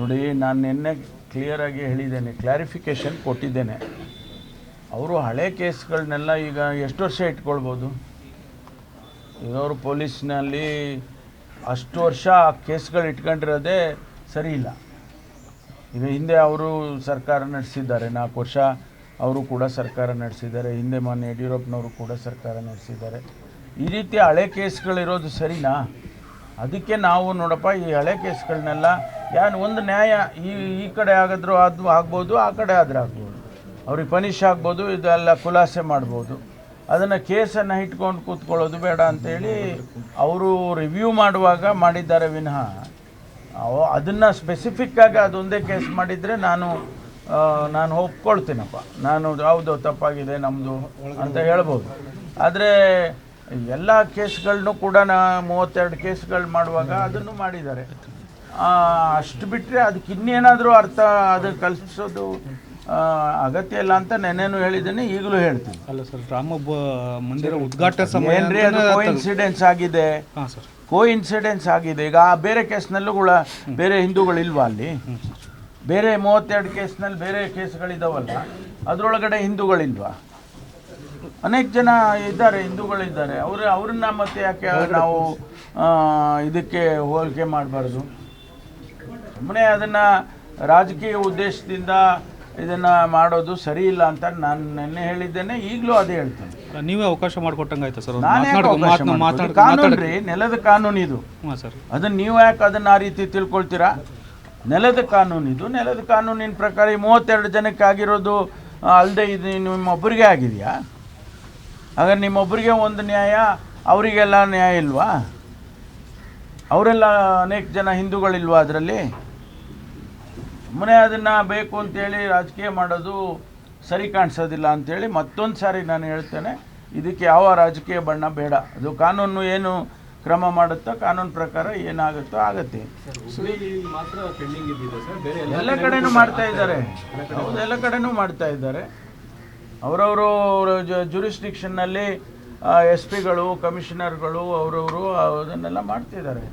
ನೋಡಿ, ನಾನು ನಿನ್ನೆ ಕ್ಲಿಯರಾಗಿ ಹೇಳಿದ್ದೇನೆ ಕ್ಲಾರಿಫಿಕೇಷನ್ ಕೊಟ್ಟಿದ್ದೇನೆ. ಅವರು ಹಳೆ ಕೇಸ್ಗಳನ್ನೆಲ್ಲ ಈಗ ಎಷ್ಟು ವರ್ಷ ಇಟ್ಕೊಳ್ಬೋದು? ಅವರು ಪೊಲೀಸ್ನಲ್ಲಿ ಅಷ್ಟು ವರ್ಷ ಆ ಕೇಸ್ಗಳು ಇಟ್ಕೊಂಡಿರೋದೇ ಸರಿ ಇಲ್ಲ. ಈಗ ಹಿಂದೆ ಅವರು ಸರ್ಕಾರ ನಡೆಸಿದ್ದಾರೆ, ನಾಲ್ಕು ವರ್ಷ ಅವರು ಕೂಡ ಸರ್ಕಾರ ನಡೆಸಿದ್ದಾರೆ, ಹಿಂದೆ ಮಾನ್ಯ ಯಡಿಯೂರಪ್ಪನವರು ಕೂಡ ಸರ್ಕಾರ ನಡೆಸಿದ್ದಾರೆ. ಈ ರೀತಿ ಹಳೆ ಕೇಸ್ಗಳಿರೋದು ಸರಿನಾ? ಅದಕ್ಕೆ ನಾವು ನೋಡಪ್ಪ, ಈ ಹಳೆ ಕೇಸ್ಗಳನ್ನೆಲ್ಲ ಯಾರು ಒಂದು ನ್ಯಾಯ ಈ ಈ ಕಡೆ ಆಗಿದ್ರು ಅದು ಆಗ್ಬೋದು, ಆ ಕಡೆ ಆದ್ರೆ ಆಗ್ಬೋದು. ಅವ್ರಿಗೆ ಪನಿಷ್ ಆಗ್ಬೋದು, ಇದೆಲ್ಲ ಖುಲಾಸೆ ಮಾಡ್ಬೋದು. ಅದನ್ನು ಕೇಸನ್ನು ಇಟ್ಕೊಂಡು ಕೂತ್ಕೊಳ್ಳೋದು ಬೇಡ ಅಂತೇಳಿ ಅವರು ರಿವ್ಯೂ ಮಾಡುವಾಗ ಮಾಡಿದ್ದಾರೆ ವಿನಃ. ಅದನ್ನು ಸ್ಪೆಸಿಫಿಕ್ಕಾಗಿ ಅದೊಂದೇ ಕೇಸ್ ಮಾಡಿದರೆ ನಾನು ನಾನು ಒಪ್ಕೊಳ್ತೀನಪ್ಪ. ನಾನು ಯಾವುದು ತಪ್ಪಾಗಿದೆ ನಮ್ಮದು ಅಂತ ಹೇಳ್ಬೋದು. ಆದರೆ ಎಲ್ಲ ಕೇಸ್ಗಳನ್ನೂ ಕೂಡ ನಾ ಮೂವತ್ತೆರಡು ಕೇಸ್ಗಳು ಮಾಡುವಾಗ ಅದನ್ನು ಮಾಡಿದ್ದಾರೆ. ಅಷ್ಟು ಬಿಟ್ಟರೆ ಅದಕ್ಕೆ ಇನ್ನೇನಾದರೂ ಅರ್ಥ ಅದು ಕಲ್ಪಿಸೋದು ಆ, ಅಗತ್ಯ ಇಲ್ಲ ಅಂತ ನೆನ್ನೆನೂ ಹೇಳಿದ್ದೀನಿ ಈಗಲೂ ಹೇಳ್ತೀನಿ. ಅಲ್ಲ ಸರ್ ರಾಮ ಮಂದಿರ ಉದ್ಘಾಟನೆ ಸಮಯ ಏನ್ರಿ ಅದು ಕೋ ಇನ್ಸಿಡೆನ್ಸ್ ಆಗಿದೆ? ಹಾಂ ಸರ್. ಕೋ ಇನ್ಸಿಡೆನ್ಸ್ ಆಗಿದೆ. ಈಗ ಆ ಬೇರೆ ಕೇಸ್ನಲ್ಲೂ ಕೂಡ ಬೇರೆ ಹಿಂದೂಗಳಿಲ್ವಾ ಅಲ್ಲಿ? ಬೇರೆ ಮೂವತ್ತೆರಡು ಕೇಸ್ನಲ್ಲಿ ಬೇರೆ ಕೇಸ್ಗಳಿದಾವಲ್ಲ ಅದರೊಳಗಡೆ ಹಿಂದೂಗಳಿಲ್ವಾ? ಅನೇಕ ಜನ ಇದ್ದಾರೆ ಹಿಂದೂಗಳಿದ್ದಾರೆ. ಅವರು ಅವ್ರನ್ನ ಮತ್ತೆ ಯಾಕೆ ನಾವು ಇದಕ್ಕೆ ಹೋಲಿಕೆ ಮಾಡಬಾರ್ದು? ಸುಮ್ಮನೆ ಅದನ್ನು ರಾಜಕೀಯ ಉದ್ದೇಶದಿಂದ ಇದನ್ನು ಮಾಡೋದು ಸರಿ ಇಲ್ಲ ಅಂತ ನಾನು ನಿನ್ನೆ ಹೇಳಿದ್ದೇನೆ ಈಗಲೂ ಅದೇ ಹೇಳ್ತೇನೆ. ನೀವೇ ಅವಕಾಶ ಮಾಡಿಕೊಟ್ಟಂಗಾಯ್ತು ಸರ್? ಕಾನೂನು ರೀ ನೆಲದ ಕಾನೂನು ಇದು. ಸರ್. ಅದನ್ನ ನೀವು ಯಾಕೆ ಅದನ್ನ ಆ ರೀತಿ ತಿಳ್ಕೊಳ್ತೀರಾ? ನೆಲದ ಕಾನೂನು ಇದು. ನೆಲದ ಕಾನೂನಿನ ಪ್ರಕಾರ ಈ ಮೂವತ್ತೆರಡು ಜನಕ್ಕೆ ಆಗಿರೋದು ಅಲ್ಲದೆ ಇದು ನಿಮ್ಮೊಬ್ಬರಿಗೆ ಆಗಿದೆಯಾ? ಹಾಗಾದ್ರೆ ನಿಮ್ಮೊಬ್ಬರಿಗೆ ಒಂದು ನ್ಯಾಯ ಅವರಿಗೆಲ್ಲ ನ್ಯಾಯ ಇಲ್ವಾ? ಅವರೆಲ್ಲ ಅನೇಕ ಜನ ಹಿಂದೂಗಳಿಲ್ವಾ ಅದರಲ್ಲಿ? ಸುಮ್ಮನೆ ಅದನ್ನು ಬೇಕು ಅಂತೇಳಿ ರಾಜಕೀಯ ಮಾಡೋದು ಸರಿ ಕಾಣಿಸೋದಿಲ್ಲ ಅಂತೇಳಿ ಮತ್ತೊಂದು ಸಾರಿ ನಾನು ಹೇಳ್ತೇನೆ, ಇದಕ್ಕೆ ಯಾವ ರಾಜಕೀಯ ಬಣ್ಣ ಬೇಡ. ಅದು ಕಾನೂನು ಏನು ಕ್ರಮ ಮಾಡುತ್ತೋ, ಕಾನೂನು ಪ್ರಕಾರ ಏನಾಗುತ್ತೋ ಆಗತ್ತೆ. ಎಲ್ಲ ಕಡೆನೂ ಮಾಡ್ತಾ ಇದ್ದಾರೆ. ಹೌದು, ಎಲ್ಲ ಕಡೆನೂ ಮಾಡ್ತಾ ಇದ್ದಾರೆ. ಅವರವರು ಜುರಿಸ್ಟಿಕ್ಷನ್ನಲ್ಲಿ ಎಸ್ ಪಿಗಳು ಕಮಿಷನರ್ಗಳು ಅವರವರು ಅದನ್ನೆಲ್ಲ ಮಾಡ್ತಿದ್ದಾರೆ.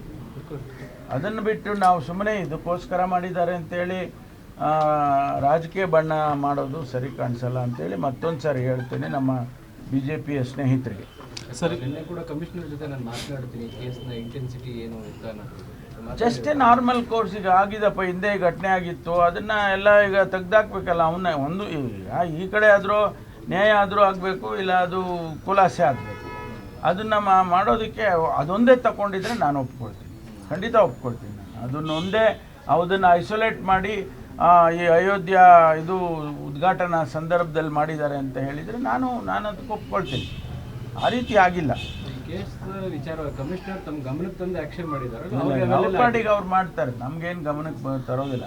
ಅದನ್ನು ಬಿಟ್ಟು ನಾವು ಸುಮ್ಮನೆ ಇದಕ್ಕೋಸ್ಕರ ಮಾಡಿದ್ದಾರೆ ಅಂತೇಳಿ ರಾಜಕೀಯ ಬಣ್ಣ ಮಾಡೋದು ಸರಿ ಕಾಣಿಸಲ್ಲ ಅಂತೇಳಿ ಮತ್ತೊಂದು ಸಾರಿ ಹೇಳ್ತೇನೆ ನಮ್ಮ ಬಿ ಜೆ ಪಿಯ ಸ್ನೇಹಿತರಿಗೆ. ಸರ್. ನಿನ್ನೆ ಕೂಡ ಕಮಿಷನರ್ ಜೊತೆ ನಾನು ಮಾತನಾಡ್ತೀನಿ ಕೇಸ್ನ ಇಂಟೆನ್ಸಿಟಿ ಏನು ಅಂತ. ಜಸ್ಟ್ ನಾರ್ಮಲ್ ಕೋರ್ಸ್ ಈಗ ಆಗಿದಪ್ಪ ಹಿಂದೆ ಘಟನೆ ಆಗಿತ್ತು ಅದನ್ನ ಎಲ್ಲ ಈಗ ತೆಗ್ದಾಕ್ಬೇಕಲ್ಲ ಅವನ್ನ ಒಂದು ಈ- ಕಡೆ ಆದರೂ ನ್ಯಾಯ ಆದರೂ ಆಗಬೇಕು ಇಲ್ಲ ಅದು ಖುಲಾಸೆ ಆಗಬೇಕು. ಅದನ್ನು ಮಾಡೋದಕ್ಕೆ ಅದೊಂದೇ ತಗೊಂಡಿದ್ರೆ ನಾನು ಒಪ್ಕೊಳ್ತೀನಿ. ಖಂಡಿತ ಒಪ್ಕೊಳ್ತೀನಿ ನಾನು. ಅದನ್ನೊಂದೇ ಅದನ್ನು ಐಸೋಲೇಟ್ ಮಾಡಿ ಈ ಅಯೋಧ್ಯ ಇದು ಉದ್ಘಾಟನಾ ಸಂದರ್ಭದಲ್ಲಿ ಮಾಡಿದ್ದಾರೆ ಅಂತ ಹೇಳಿದರೆ ನಾನು ನಾನು ಅದಕ್ಕೆ ಒಪ್ಕೊಳ್ತೀನಿ. ಆ ರೀತಿ ಆಗಿಲ್ಲ. ಕಮಿಷನರ್ ತಮ್ಮ ಗಮನಕ್ಕೆ ತಂದು ಆಕ್ಷನ್ ಮಾಡಿದ್ದಾರೆ ಅವ್ರ ಪಾಡಿಗೆ ಅವ್ರು ಮಾಡ್ತಾರೆ. ನಮ್ಗೇನು ಗಮನಕ್ಕೆ ತರೋದಿಲ್ಲ.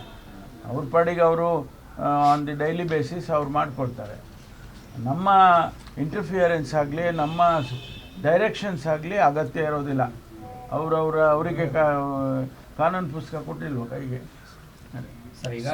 ಅವ್ರ ಪಾಡಿಗೆ ಅವರು ಆನ್ ದಿ ಡೈಲಿ ಬೇಸಿಸ್ ಅವ್ರು ಮಾಡ್ಕೊಳ್ತಾರೆ. ನಮ್ಮ ಇಂಟರ್ಫಿಯರೆನ್ಸ್ ಆಗಲಿ ನಮ್ಮ ಡೈರೆಕ್ಷನ್ಸ್ ಆಗಲಿ ಅಗತ್ಯ ಇರೋದಿಲ್ಲ. ಅವ್ರವ್ರ ಅವರಿಗೆ ಕಾನೂನು ಪುಸ್ತಕ ಕೊಟ್ಟಿಲ್ವ ಕೈಗೆ? ಸರ್ ಈಗ